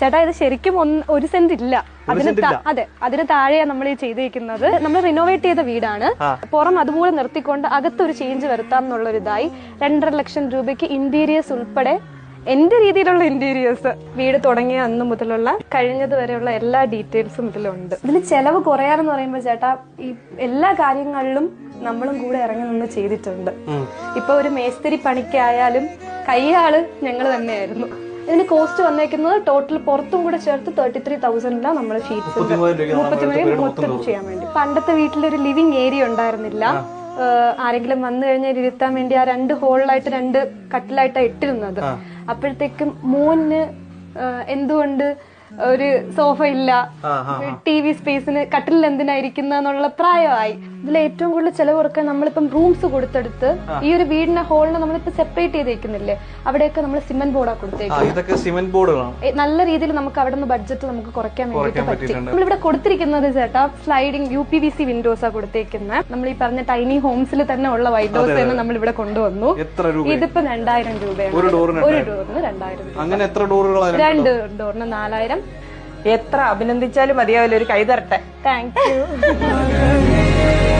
ചേട്ടാ ഇത് ശരിക്കും ഒന്ന് ഒരു സെന്റ് ഇല്ല. അതിന്? അതെ അതിന് താഴെയാണ് നമ്മൾ ഈ ചെയ്തിരിക്കുന്നത് നമ്മൾ റിനോവേറ്റ് ചെയ്ത വീടാണ്. പുറം അതുപോലെ നിർത്തിക്കൊണ്ട് അകത്തൊരു ചേഞ്ച് വരുത്താം എന്നുള്ളൊരിതായി. രണ്ടര ലക്ഷം രൂപയ്ക്ക് ഇന്റീരിയേഴ്സ് ഉൾപ്പെടെ എന്റെ രീതിയിലുള്ള ഇന്റീരിയേഴ്സ് വീട് തുടങ്ങിയ അന്ന് മുതലുള്ള കഴിഞ്ഞത് വരെയുള്ള എല്ലാ ഡീറ്റെയിൽസും ഇതിലുണ്ട്. ഇതിന് ചെലവ് കുറയാറെന്ന് പറയുമ്പോൾ ചേട്ടാ ഈ എല്ലാ കാര്യങ്ങളിലും നമ്മളും കൂടെ ഇറങ്ങി നിന്ന് ചെയ്തിട്ടുണ്ട്. ഇപ്പൊ ഒരു മേസ്തിരി പണിക്കായാലും കയ്യാൾ ഞങ്ങൾ തന്നെയായിരുന്നു. ഇതിന് കോസ്റ്റ് വന്നേക്കുന്നത് ടോട്ടൽ പുറത്തും കൂടെ ചേർത്ത് തേർട്ടി ത്രീ തൗസൻഡിലാണ് നമ്മൾ ഷീറ്റ്സ് മുപ്പത്തിമൂന്ന് മൊത്തം ചെയ്യാൻ വേണ്ടി. പണ്ടത്തെ വീട്ടിലൊരു ലിവിങ് ഏരിയ ഉണ്ടായിരുന്നില്ല. ആരെങ്കിലും വന്നു കഴിഞ്ഞാൽ ഇരുത്താൻ വേണ്ടി ആ രണ്ട് ഹോളിലായിട്ട് രണ്ട് കട്ടിലായിട്ടാണ് ഇട്ടിരുന്നത്. അപ്പോഴത്തേക്കും മോന് എന്തുകൊണ്ട് ഒരു സോഫ ഇല്ല. ടി വി സ്പേസിന് കട്ടിലിൽ എന്തിനായിരിക്കുന്ന പ്രായമായി. ഇതിൽ ഏറ്റവും കൂടുതൽ ചെലവ് കുറയ്ക്കാൻ നമ്മളിപ്പം റൂംസ് കൊടുത്തെടുത്ത് ഈ ഒരു വീടിന്റെ ഹോളിനെ നമ്മളിപ്പോ സെപ്പറേറ്റ് ചെയ്തേക്കുന്നില്ലേ? അവിടെയൊക്കെ നമ്മൾ സിമെന്റ് ബോർഡാ കൊടുത്തേക്കുന്നത് സിമെന്റ് ബോർഡുകളാണ് നല്ല രീതിയിൽ നമുക്ക് അവിടെ നിന്ന് ബഡ്ജറ്റ് നമുക്ക് കുറയ്ക്കാൻ വേണ്ടി പറ്റി. നമ്മളിവിടെ കൊടുത്തിരിക്കുന്നത് ചേട്ടാ sliding U P V C windows ആ കൊടുത്തേക്കുന്നത് നമ്മൾ ഈ പറഞ്ഞ ടൈനി ഹോംസിൽ തന്നെ ഉള്ള വിൻഡോസ് തന്നെ നമ്മൾ ഇവിടെ കൊണ്ടുവന്നു. ഇതിപ്പോ രണ്ടായിരം രൂപയാണ്. ഒരു ഡോറിന് രണ്ടായിരം. അങ്ങനെ എത്ര ഡോറുകളാണ് രണ്ട് ഡോറിന് നാലായിരം. എത്ര അഭിനന്ദിച്ചാലും മതിയാവില്ല ഒരു കൈ തരട്ടെ. Thank you